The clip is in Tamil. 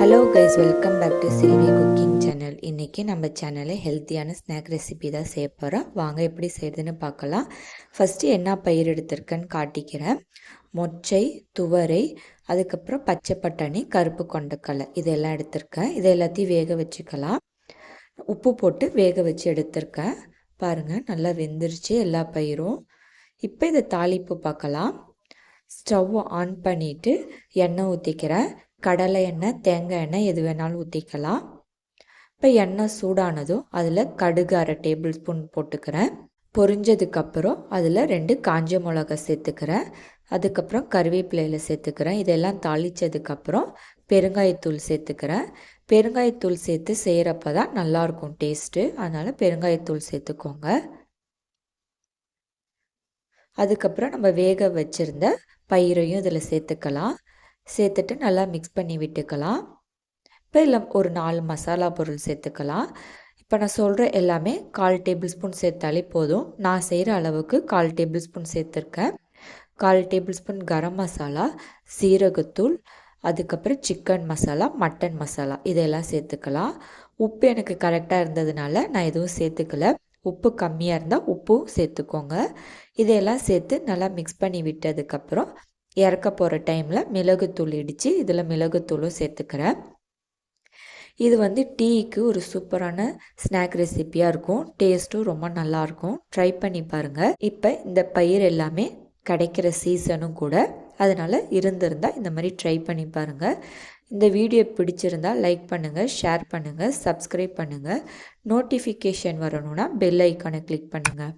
Hello guys welcome back to Selvi cooking channel இன்றைக்கி நம்ம சேனலில் ஹெல்த்தியான ஸ்நாக் ரெசிபி தான் செய்ய போகிறோம் வாங்க எப்படி செய்கிறதுன்னு பார்க்கலாம். ஃபஸ்ட்டு என்ன பயிர் எடுத்திருக்கேன்னு காட்டிக்கிறேன். மொச்சை துவரை அதுக்கப்புறம் பச்சை பட்டாணி கருப்பு கொண்டக்கடலை. இதெல்லாம் எடுத்திருக்கேன். இதை எல்லாத்தையும் வேக வச்சுக்கலாம். உப்பு போட்டு வேக வச்சு எடுத்திருக்கேன். பாருங்கள் நல்லா வெந்துருச்சு எல்லா பயிரும் இப்போ இதை தாளிப்பு பார்க்கலாம். ஸ்டவ் ஆன் பண்ணிவிட்டு எண்ணெய் ஊற்றிக்கிறேன் கடலை எண்ணெய் தேங்காய் எண்ணெய் எது வேணாலும் ஊற்றிக்கலாம் இப்போ எண்ணெய் சூடானதும் அதில் கடுகு அரை டேபிள் ஸ்பூன் போட்டுக்கிறேன். பொரிஞ்சதுக்கப்புறம் அதில் ரெண்டு காஞ்ச மிளகா சேர்த்துக்கிறேன். அதுக்கப்புறம் கருவேப்பிலையில் சேர்த்துக்கிறேன். இதெல்லாம் தாளித்ததுக்கப்புறம் பெருங்காயத்தூள் சேர்த்துக்கிறேன். பெருங்காயத்தூள் சேர்த்து செய்கிறப்ப தான் நல்லாயிருக்கும் டேஸ்ட்டு அதனால் பெருங்காயத்தூள் சேர்த்துக்கோங்க. அதுக்கப்புறம் நம்ம வேக வச்சுருந்த பயிரையும் இதில் சேர்த்துக்கலாம். சேர்த்துட்டு நல்லா மிக்ஸ் பண்ணி விட்டுக்கலாம். இப்போ இல்லை ஒரு நாலு மசாலா பொருள் சேர்த்துக்கலாம். இப்போ நான் சொல்கிற எல்லாமே கால் டேபிள் ஸ்பூன் சேர்த்தாலே போதும். நான் செய்கிற அளவுக்கு கால் டேபிள் ஸ்பூன் சேர்த்துருக்கேன். கால் டேபிள் ஸ்பூன் கரம் மசாலா சீரகத்தூள் அதுக்கப்புறம் சிக்கன் மசாலா மட்டன் மசாலா இதெல்லாம் சேர்த்துக்கலாம். உப்பு எனக்கு கரெக்டாக இருந்ததுனால நான் எதுவும் சேர்த்துக்கல. உப்பு கம்மியாக இருந்தால் உப்பும் சேர்த்துக்கோங்க. இதையெல்லாம் சேர்த்து நல்லா மிக்ஸ் பண்ணி விட்டதுக்கப்புறம் இறக்க போகிற டைமில் மிளகுத்தூள் இடித்து இதில் மிளகுத்தூளும் சேர்த்துக்கிறேன். இது வந்து டீக்கு ஒரு சூப்பரான ஸ்நாக் ரெசிப்பியாக இருக்கும். டேஸ்ட்டும் ரொம்ப நல்லாயிருக்கும் ட்ரை பண்ணி பாருங்கள் இப்போ இந்த பயிர் எல்லாமே கிடைக்கிற சீசனும் கூட அதனால் இருந்திருந்தால் இந்த மாதிரி ட்ரை பண்ணி பாருங்கள் இந்த வீடியோ பிடிச்சிருந்தால் லைக் பண்ணுங்கள் ஷேர் பண்ணுங்கள் சப்ஸ்கிரைப் பண்ணுங்கள் நோட்டிஃபிகேஷன் வரணும்னா பெல் ஐக்கானை கிளிக் பண்ணுங்கள்